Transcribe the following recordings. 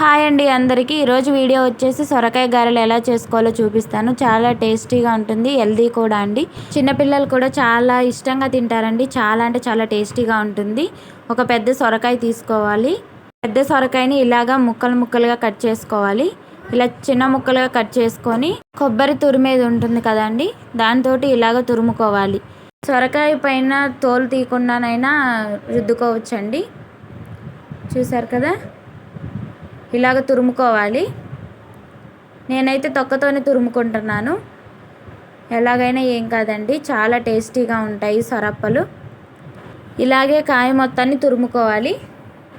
Hi అండి అందరికీ. ఈరోజు వీడియో వచ్చేసి సొరకాయ గారెలు ఎలా చేసుకోవాలో చూపిస్తాను. చాలా టేస్టీగా ఉంటుంది హెల్దీ కూడా అండి. చిన్నపిల్లలు కూడా చాలా ఇష్టంగా తింటారండి. చాలా అంటే చాలా టేస్టీగా ఉంటుంది. ఒక పెద్ద సొరకాయ తీసుకోవాలి. పెద్ద సొరకాయని ఇలాగా ముక్కలు ముక్కలుగా కట్ చేసుకోవాలి. ఇలా చిన్న ముక్కలుగా కట్ చేసుకొని కొబ్బరి తురిమేది ఉంటుంది కదండి దాంతో ఇలాగ తురుముకోవాలి. సొరకాయ పైన తోలు తీయకుండానైనా రుద్దుకోవచ్చండి. చూసారు కదా? ఇలాగ తురుముకోవాలి. నేనైతే తొక్కతోనే తురుముకుంటున్నాను. ఎలాగైనా ఏం కాదండి చాలా టేస్టీగా ఉంటాయి సొరప్పలు. ఇలాగే కాయ మొత్తాన్ని తురుముకోవాలి.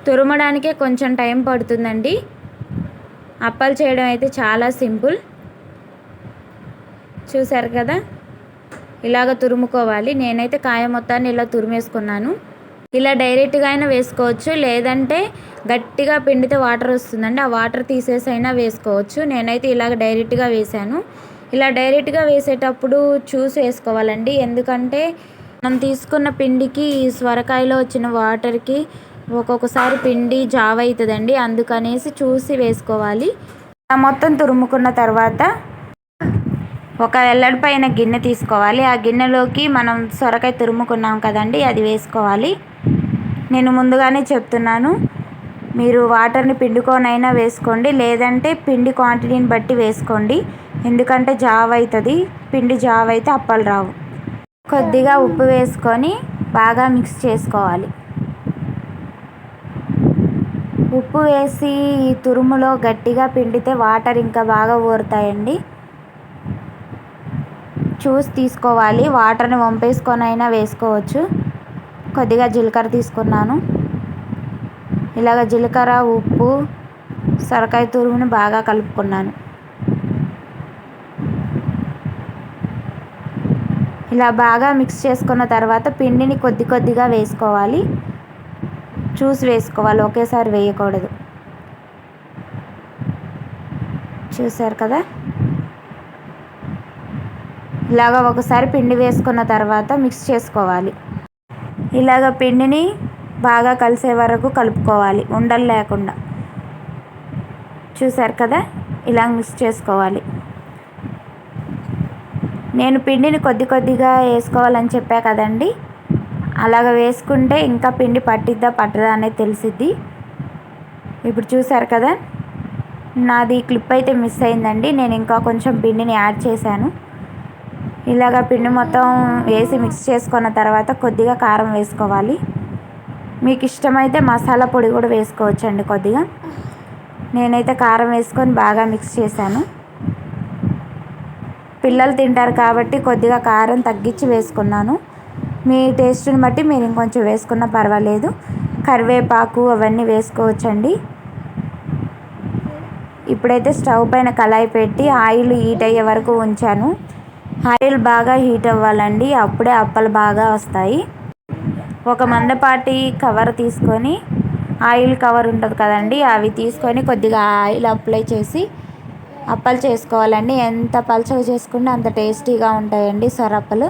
తురుమడానికే కొంచెం టైం పడుతుందండి. అప్పలు చేయడం అయితే చాలా సింపుల్. చూసారు కదా? ఇలాగ తురుముకోవాలి. నేనైతే కాయ మొత్తాన్ని ఇలా తురిమేసుకున్నాను. ఇలా డైరెక్ట్గా అయినా వేసుకోవచ్చు. లేదంటే గట్టిగా పిండితే వాటర్ వస్తుందండి. ఆ వాటర్ తీసేసి అయినా వేసుకోవచ్చు. నేనైతే ఇలాగ డైరెక్ట్గా వేసాను ఇలా డైరెక్ట్గా వేసేటప్పుడు చూసి వేసుకోవాలండి. ఎందుకంటే మనం తీసుకున్న పిండికి స్వరకాయలో వచ్చిన వాటర్కి ఒక్కొక్కసారి పిండి జావ అవుతుందండి. అందుకనేసి చూసి వేసుకోవాలి. మొత్తం తురుముకున్న తర్వాత ఒక వెల్లడిపైన గిన్నె తీసుకోవాలి. ఆ గిన్నెలోకి మనం సొరకాయ తురుముకున్నాం కదండి అది వేసుకోవాలి. నేను ముందుగానే చెప్తున్నాను మీరు వాటర్ని పిండుకోనైనా వేసుకోండి లేదంటే పిండి క్వాంటిటీని బట్టి వేసుకోండి. ఎందుకంటే జావ అవుతుంది పిండి జావ అయితే అప్పలు రావు. కొద్దిగా ఉప్పు వేసుకొని బాగా మిక్స్ చేసుకోవాలి. ఉప్పు వేసి ఈ తురుములో గట్టిగా పిండితే వాటర్ ఇంకా బాగా ఊరుతాయండి. చూసి తీసుకోవాలి. వాటర్ని వంపేసుకొని అయినా వేసుకోవచ్చు. కొద్దిగా జీలకర్ర తీసుకున్నాను. ఇలాగ జీలకర్ర ఉప్పు సొరకాయ తురుముని బాగా కలుపుకున్నాను. ఇలా బాగా మిక్స్ చేసుకున్న తర్వాత పిండిని కొద్ది కొద్దిగా వేసుకోవాలి. చూసి వేసుకోవాలి. ఒకేసారి వేయకూడదు. చూసారు కదా? ఇలాగ ఒకసారి పిండి వేసుకున్న తర్వాత మిక్స్ చేసుకోవాలి. ఇలాగ పిండిని బాగా కలిసే వరకు కలుపుకోవాలి ఉండలు లేకుండా. చూసారు కదా? ఇలా మిక్స్ చేసుకోవాలి. నేను పిండిని కొద్ది కొద్దిగా వేసుకోవాలని చెప్పా కదండి. అలాగ వేసుకుంటే ఇంకా పిండి పట్టిద్దా పట్టదా అనేది తెలిసిద్ది. ఇప్పుడు చూసారు కదా? నాది క్లిప్ అయితే మిస్ అయిందండి. నేను ఇంకా కొంచెం పిండిని యాడ్ చేశాను. ఇలాగ పిండి మొత్తం వేసి మిక్స్ చేసుకున్న తర్వాత కొద్దిగా కారం వేసుకోవాలి. మీకు ఇష్టమైతే మసాలా పొడి కూడా వేసుకోవచ్చండి కొద్దిగా. నేనైతే కారం వేసుకొని బాగా మిక్స్ చేశాను. పిల్లలు తింటారు కాబట్టి కొద్దిగా కారం తగ్గించి వేసుకున్నాను. మీ టేస్ట్ని బట్టి మీరు ఇంకొంచెం వేసుకున్నా పర్వాలేదు. కరివేపాకు అవన్నీ వేసుకోవచ్చండి. ఇప్పుడైతే స్టవ్ పైన కళాయి పెట్టి ఆయిల్ హీట్ అయ్యే వరకు ఉంచాను. ఆయిల్ బాగా హీట్ అవ్వాలండి. అప్పుడే అప్పలు బాగా వస్తాయి. ఒక మందపాటి కవర్ తీసుకొని ఆయిల్ కవర్ ఉంటుంది కదండి అవి తీసుకొని కొద్దిగా ఆయిల్ అప్లై చేసి అప్పలు చేసుకోవాలండి. ఎంత పలచగా చేసుకుంటే అంత టేస్టీగా ఉంటాయండి సొరప్పలు.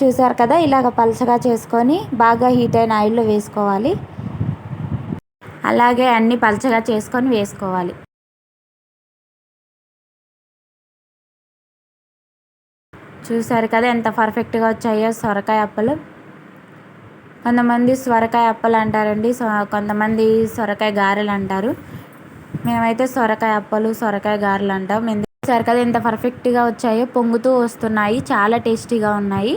చూసారు కదా ఇలాగ పలచగా చేసుకొని బాగా హీట్ అయిన ఆయిల్లో వేసుకోవాలి. అలాగే అన్నీ పలచగా చేసుకొని వేసుకోవాలి. చూసారు కదా ఎంత పర్ఫెక్ట్గా వచ్చాయో సొరకాయ అప్పలు. కొంతమంది సొరకాయ అప్పలు అంటారండి. కొంతమంది సొరకాయ గారెలు అంటారు. మేమైతే సొరకాయ అప్పలు సొరకాయ గారెలు అంటాం. చూసారు కదా ఎంత పర్ఫెక్ట్గా వచ్చాయో. పొంగుతూ వస్తున్నాయి. చాలా టేస్టీగా ఉన్నాయి.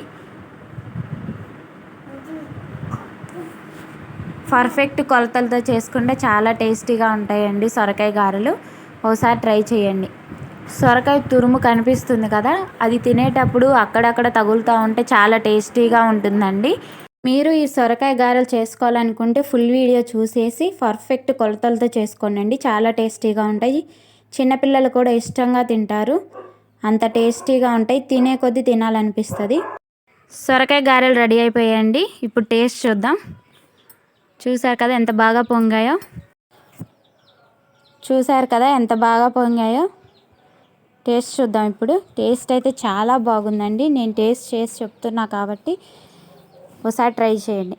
పర్ఫెక్ట్ కొలతలతో చేసుకుంటే చాలా టేస్టీగా ఉంటాయండి సొరకాయ గారెలు. ఒకసారి ట్రై చేయండి. సొరకాయ తురుము కనిపిస్తుంది కదా అది తినేటప్పుడు అక్కడక్కడ తగులుతూ ఉంటే చాలా టేస్టీగా ఉంటుందండి. మీరు ఈ సొరకాయ గారెలు చేసుకోవాలనుకుంటే ఫుల్ వీడియో చూసేసి పర్ఫెక్ట్ కొలతలతో చేసుకోనండి. చాలా టేస్టీగా ఉంటాయి. చిన్నపిల్లలు కూడా ఇష్టంగా తింటారు. అంత టేస్టీగా ఉంటాయి. తినే కొద్దీ తినాలనిపిస్తుంది. సొరకాయ గారెలు రెడీ అయిపోయాయండి. ఇప్పుడు టేస్ట్ చూద్దాం. చూసారు కదా ఎంత బాగా పొంగాయో? చూసారు కదా ఎంత బాగా పొంగాయో? టేస్ట్ చూద్దాం ఇప్పుడు. టేస్ట్ అయితే చాలా బాగుందండి. నేను టేస్ట్ చేసి చెప్తున్నా కాబట్టి ఒకసారి ట్రై చేయండి.